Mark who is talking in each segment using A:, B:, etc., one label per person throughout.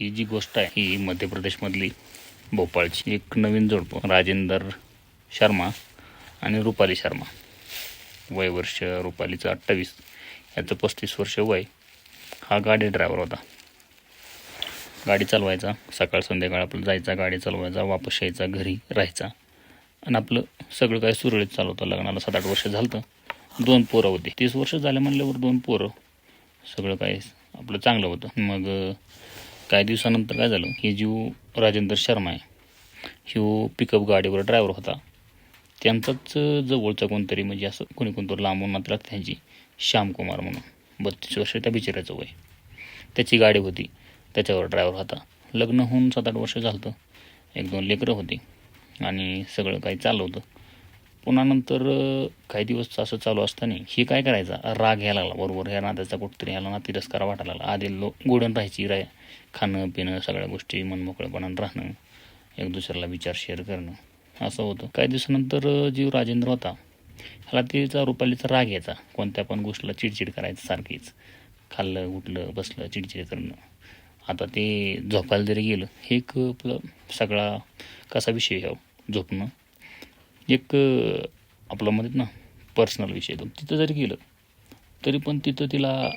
A: ही जी गोष्ट आहे ही मध्य प्रदेशमधली भोपाळची. एक नवीन जोडपं राजेंदर शर्मा आणि रुपाली शर्मा. वय वर्ष रुपालीचं अठ्ठावीस याचं पस्तीस वर्ष वय. हा गाडी ड्रायव्हर होता. गाडी चालवायचा सकाळ संध्याकाळ आपलं जायचा गाडी चालवायचा वापस यायचा घरी राहायचा. आणि आपलं सगळं काय सुरळीत चालवतं लग्नाला सात आठ वर्ष झालं तर दोन पोरं होते. तीस वर्ष झाले म्हणल्यावर दोन पोरं. सगळं काय आपलं चांगलं होतं. मग काही दिवसानंतर काय झालं हे जीव राजेंद्र शर्मा आहे. ह्यो पिकअप गाडीवर ड्रायव्हर होता. त्यांचाच जवळचा कोणतरी म्हणजे असं कोणी कोणतरी लांबून मात्र त्यांची श्यामकुमार म्हणून. बत्तीस वर्ष त्या बिचाऱ्याचं वय. त्याची गाडी होती. त्याच्यावर ड्रायव्हर होता. लग्न होऊन सात आठ वर्ष झालं होतं. एक दोन लेकरं होती. आणि सगळं काही चाललं होतं. पुन्हा नंतर काही दिवस असं चालू असताना हे काय करायचा? राग यायला लागला. बरोबर ह्या नात्याचा कुठतरी ह्याला ना तिरस्कार वाटायला लागला. आधी लो गोडून राहायची राय. खाणं पिणं सगळ्या गोष्टी मनमोकळेपणानं राहणं एक दुसऱ्याला विचार शेअर करणं असं होतं. काही दिवसानंतर जीव राजेंद्र होता. ह्याला तिचा रुपालीचा राग यायचा. कोणत्या पण गोष्टीला चिडचिड करायचं सारखीच. खाल्लं उठलं बसलं चिडचिड करणं. आता ते झोपायला जरी गेलं हे एक आपलं सगळा कसा विषय आहे? झोपणं. एक अं, आपलं म्हणतात ना पर्सनल विषय तो तिथं जरी गेलं तरी पण तिथं तिला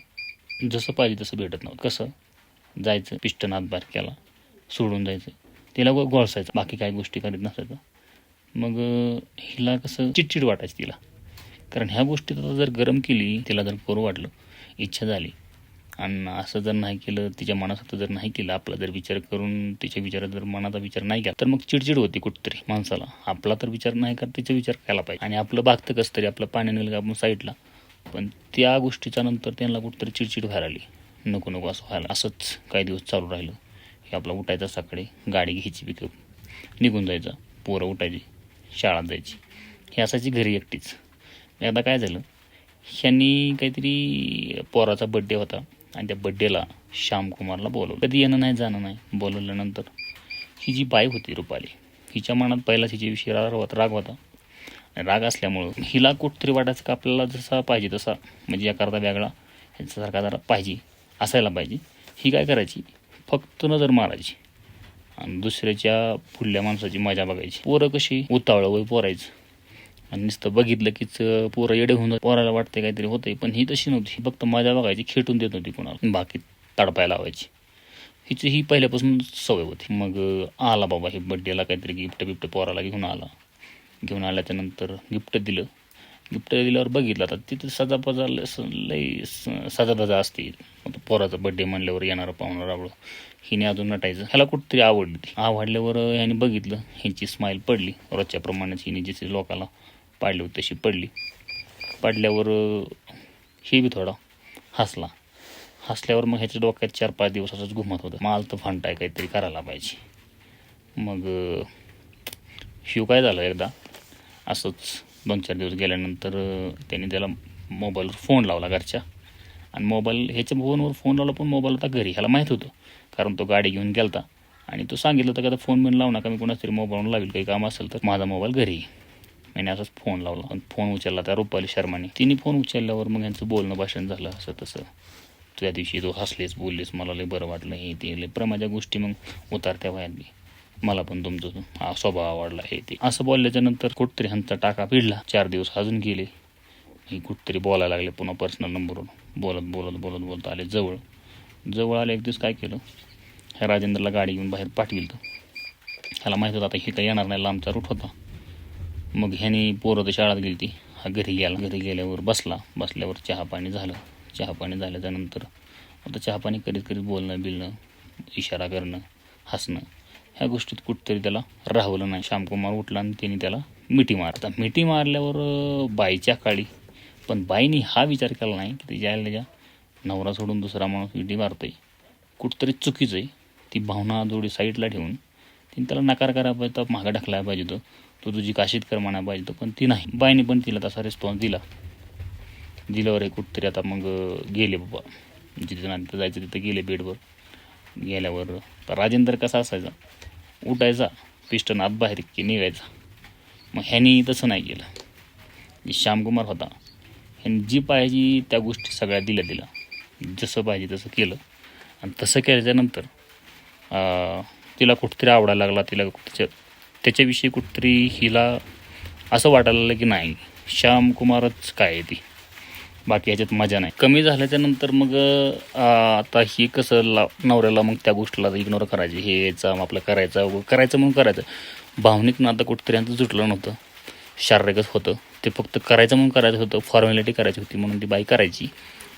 A: जसं पाहिजे तसं भेटत नव्हतं. कसं? जायचं पिष्टन बारक्याला केला सोडून जायचं. तिला गोळसायचं. बाकी काही गोष्टी करीत नसायचं. मग हिला कसं चिडचिड वाटायची तिला. कारण ह्या गोष्टी जर गरम केली तिला जर करू वाटलं इच्छा झाली आणि असं जर नाही केलं तिच्या मनासारखं जर नाही केलं आपला जर विचार करून तिच्या विचारात जर मनाचा विचार नाही केला तर मग चिडचिड होती कुठतरी माणसाला. आपला तर विचार नाही कर तिचा विचार करायला पाहिजे. आणि आपलं बागतं कसं तरी आपलं पाणी नेलं आपण साईडला पण त्या गोष्टीचा नंतर त्यांना कुठतरी चिडचिड व्हायला आली नको नको असं व्हायला असंच काही दिवस चालू राहिलं. हे आपला उठायचा सकाळी गाडी घ्यायची पिकअप निघून जायचं. पोरं उठायची. शाळा जायची. हे असायची घरी एकटीच. एकदा काय झालं ह्यांनी काहीतरी पोराचा बड्डे होता. आणि त्या बड्डेला श्यामकुमारला बोलवलं. कधी येणं नाही जाणं नाही बोलवल्यानंतर ही जी बाई होती रुपाली हिच्या मनात पहिलाच हिच्याविषयी राग होता राग होता. आणि राग असल्यामुळं हिला कुठतरी वाटायचं का आपल्याला जसा पाहिजे तसा म्हणजे याकरता वेगळा ह्याच्यासारखा जरा पाहिजे असायला पाहिजे. ही काय करायची? फक्त नजर मारायची. आणि दुसऱ्याच्या फुडल्या माणसाची मजा बघायची. पोरं कशी? उतावळं वय पोरायचं. आणि नुसतं बघितलं कीच पोरं येडे होऊन पोराला वाटते काहीतरी होतंय. पण ही तशी नव्हती. ही फक्त मजा बघायची खेटून देत नव्हती कोणाला. बाकी तडपाय लावायची. हिची ही पहिल्यापासून सवय होती. मग आला बाबा हे बड्डेला काहीतरी गिफ्ट बिफ्ट पोराला घेऊन आला. घेऊन आल्याच्यानंतर गिफ्ट दिलं. गिफ्ट दिल्यावर बघितलं. आता तिथं सजापजा लई स- स- असते. पोराचा बड्डे म्हणल्यावर येणारं पाहुणार रावळं हिने अजून नटायचं. ह्याला कुठतरी आवडली आवडल्यावर ह्याने बघितलं. ह्यांची स्माईल पडली. रोजच्याप्रमाणेच हिने जशी लोकाला पाडली होती तशी पडली. पडल्यावर हे बी थोडा हसला. हसल्यावर मग ह्याच्या डोक्यात चार पाच दिवस असंच घुमत होतं. माल तर फांटाय काहीतरी करायला पाहिजे. मग शिव काय झालं एकदा? असंच दोन चार दिवस गेल्यानंतर त्याने त्याला मोबाईलवर फोन लावला घरच्या. आणि मोबाईल ह्याच्या फोनवर फोन लावला पण मोबाईल होता घरी ह्याला माहीत होतं. कारण तो गाडी घेऊन गेलता. आणि तो सांगितलं होतं का आता फोन बिन लावू नका मी कोणाच तरी मोबाईलवर लावेल. काही काम असेल तर माझा मोबाईल घरी. आहे. असाच फोन लावला. फोन उचलला त्या रुपाली शर्माने. तिने फोन उचलल्यावर मग यांचं बोलणं भाषण झालं असं तसं. त्या दिवशी तू हसलेस बोललेस मला लय बरं वाटलं हे ते लय प्रमाच्या गोष्टी मग उतारत्या वयातली मला पण तुमचं हा स्वभाव आवडला हे ते. असं बोलल्याच्या नंतर कुठतरी ह्यांचा टाका पिडला चार दिवस अजून गेले. कुठतरी बोलायला लागले पुन्हा पर्सनल नंबरवर बोलत बोलत बोलत बोलत आले जवळ. जवळ आले एक दिवस काय केलं? ह्या राजेंद्रला गाडी घेऊन बाहेर पाठविलं. तर ह्याला माहीत होतं आता हे काही येणार नाही लांबचा रूट होता. मग ह्याने पोरं तर शाळेत गेली ती हा घरी गेला घरी गेल्यावर बसला. बसल्यावर चहा पाणी झालं. चहा पाणी झाल्याच्यानंतर आता चहा पाणी करीत करीत बोलणं बिलणं इशारा करणं हसणं ह्या गोष्टीत कुठतरी त्याला राहवलं नाही. श्यामकुमार उठला आणि त्याने त्याला मिठी मारता. मिठी मारल्यावर बाईच्या काळी पण बाईने हा विचार केला नाही की तिच्या आईला ज्या नवरा सोडून दुसरा माणूस मिठी मारतोय कुठतरी चुकीचं आहे. ती भावना जोडी साईडला ठेवून तिने त्याला नकार करायला पाहिजे तर मागं ढकलायला पाहिजे होतं. तो तुझी काशीत कर म्हणा पाहिजे तो पण ती नाही. बाईने पण तिला तसा रिस्पॉन्स दिला. दिल्यावर एक कुठतरी आता मग गेले बाबा. जिथे नंतर तिथं जायचं तिथं गेले बेडवर. गेल्यावर तर राजेंद्र कसा असायचा? उठायचा पिस्टन आत बाहेर की निघायचा. मग ह्यानी तसं नाही केलं. जे श्यामकुमार होता. ह्यानी जी पाहिजे त्या गोष्टी सगळ्या दिल्या दिल्या जसं पाहिजे तसं केलं. आणि तसं केल्याच्यानंतर तिला कुठतरी आवडायला लागला तिला तिच्या त्याच्याविषयी कुठतरी हिला असं वाटायला लागलं की नाही श्यामकुमारच काय आहे ती? बाकी ह्याच्यात मजा नाही. कमी झाल्याच्यानंतर मग आता ही कसं ला नवऱ्याला मग त्या गोष्टीला इग्नोर करायची हे याचं आपलं करायचं करायचं म्हणून करायचं. भावनिक नातं कुठतरी यांचं जुटलं नव्हतं. शारीरिकच होतं. ते फक्त करायचं म्हणून करायचं होतं फॉर्मॅलिटी करायची होती म्हणून ती बाई करायची.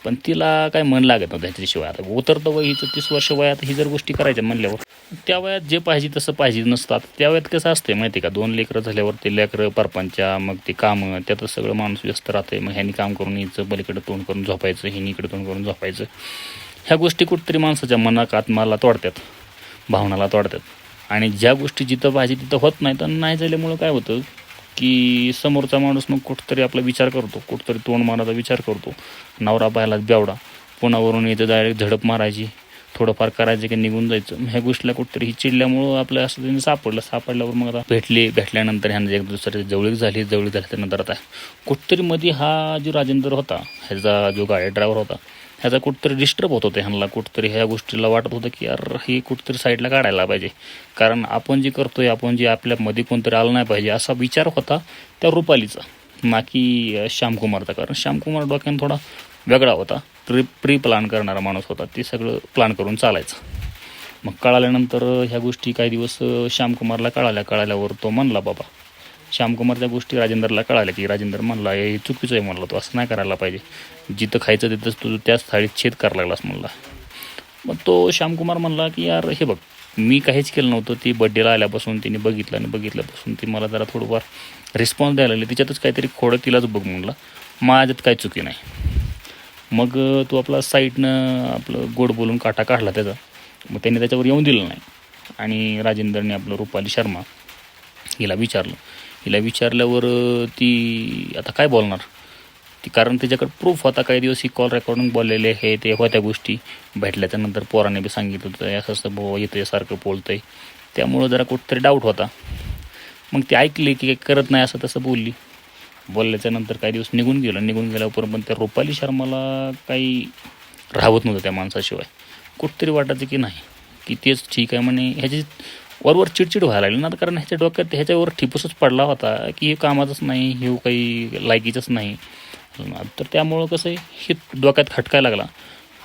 A: पण तिला काय मन लागत नव्हतं ह्याच्याशिवाय आता उतरतं वय हिचं तीस वर्ष वयात ही जर गोष्टी करायच्या म्हणल्यावर त्या वयात जे पाहिजे तसं पाहिजे नसतात. त्या वयात कसं असतंय माहिती आहे का? दोन लेकरं झाल्यावर ते लेकरं परपंचा मग ते कामं त्यातच सगळं माणूस व्यस्त राहते मग ह्यानी काम करून यायचं पलीकडे तोंड करून झोपायचं ह्यानी इकडे तोंड करून झोपायचं. ह्या गोष्टी कुठेतरी माणसाच्या मनात आत्माला तोडतात भावनाला तोडतात. आणि ज्या गोष्टी जिथं पाहिजे तिथं होत नाही तर नाही झाल्यामुळं काय होतं? की समोरचा माणूस मग कुठंतरी आपला विचार करतो कुठंतरी तोंड मारायचा विचार करतो. नवरा पाहिला बेवडा पुण्यावरून येतं डायरेक्ट झडप मारायची. थोडंफार करायचं की निघून जायचं. ह्या गोष्टीला कुठंतरी ही चिडल्यामुळं आपलं असं त्यांनी सापडलं. सापडल्यावर मग आता भेटले भेटल्यानंतर ह्यांना एक दुसऱ्याची जवळीक झाली जवळीक झाल्यानंतर आता कुठंतरी मध्ये हा जो राजेंद्र होता ह्याचा जो गाडी ड्रायव्हर होता ह्याचा कुठंतरी डिस्टर्ब होत होता ह्यांना. कुठंतरी ह्या गोष्टीला वाटत होतं की यार हे कुठंतरी साईडला काढायला पाहिजे. कारण आपण जे करतोय आपण जे आपल्यामध्ये कोणतरी आलं नाही पाहिजे असा विचार होता त्या रुपालीचा. ना की श्यामकुमारचा. कारण श्यामकुमार डोक्यानं थोडा वेगळा होता. प्री प्री प्लॅन करणारा माणूस होता ते सगळं प्लॅन करून चालायचं. मग कळाल्यानंतर ह्या गोष्टी काही दिवस श्यामकुमारला कळाल्या. कळाल्यावर तो म्हणला बाबा श्यामकुमारच्या गोष्टी राजेंद्रला कळाल्या की राजेंद्र म्हणला हे चुकीचं आहे म्हणलं तो असं नाही करायला पाहिजे. जिथं खायचं तिथंच तू त्याच थाळीत छेद करायला लागलास म्हणला. मग तो श्यामकुमार म्हणला की यार हे बघ मी काहीच केलं नव्हतं. ती बड्डेला आल्यापासून तिने बघितलं आणि बघितल्यापासून ती मला जरा थोडंफार रिस्पॉन्स द्यायला लागली. तिच्यातच काहीतरी खोडं तिलाच बघ म्हणला माझ्यात काही चुकी नाही. मग तो आपला साईडनं आपलं गोड बोलून काटा काढला त्याचा. मग त्याने त्याच्यावर येऊन दिलं नाही. आणि राजेंद्रने आपलं रुपाली शर्मा हिला विचारलं. हिला विचारल्यावर ती आता काय बोलणार? ती कारण त्याच्याकडे प्रूफ होता. काही दिवस ही कॉल रेकॉर्डिंग बोललेले हे ते होत्या गोष्टी. भेटल्याच्या नंतर पोराने बी सांगितलं होतं असं असं भाऊ येतं सारखं बोलतंय. त्यामुळं जरा कुठंतरी डाऊट होता. मग ती ऐकली की काही करत नाही असं तसं बोलली. बोलल्याच्या नंतर काही दिवस निघून गेलं. निघून गेल्यावर पण त्या रुपाली शर्माला काही राहत नव्हतं त्या माणसाशिवाय. कुठंतरी वाटायचं की नाही की तेच ठीक आहे म्हणे. ह्याची वरवर चिडचिड व्हायला लागली ना कारण ह्याच्या डोक्यात ह्याच्यावर ठिपूसच पडला होता की हे कामाचंच नाही हे काही लायकीचंच नाही. तर त्यामुळं कसं आहे हे डोक्यात खटकायला लागला.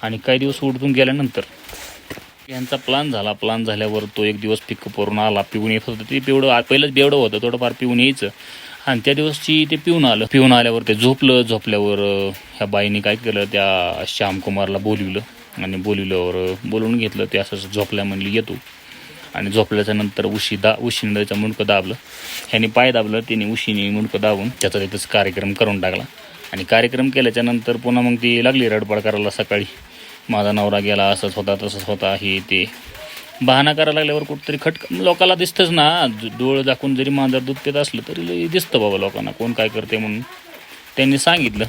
A: आणि काही दिवस उडतून गेल्यानंतर यांचा प्लान झाला. प्लान झाल्यावर तो एक दिवस पिकअपवरून आला पिऊन येत होतं. ते पिवडं पहिलंच बेवडं होतं थोडंफार पिऊन यायचं. आणि त्या दिवसची ते पिऊन आलं. पिऊन आल्यावर ते झोपलं. झोपल्यावर ह्या बाईने काय केलं त्या श्यामकुमारला बोलविलं आणि बोलविल्यावर बोलवून घेतलं. ते असं झोपल्या म्हणली येतो आणि झोपल्याच्या नंतर उशी दा उशीने त्याचं मुंडकं दाबलं. ह्याने पाय दाबलं. त्याने उशीने मुंडकं दाबून त्याचा तिथंच कार्यक्रम करून टाकला. आणि कार्यक्रम केल्याच्यानंतर पुन्हा मग ती लागली रडपड करायला सकाळी. माझा नवरा गेला. असंच होता तसंच होता. हे ते. बहाणा करायला लागल्यावर कुठंतरी खटक लोकाला दिसतंच ना. डोळ डोळं दाखवून जरी मांजर दूध पित असलं तरी दिसतं बाबा लोकांना. कोण काय करते म्हणून. त्यांनी सांगितलं.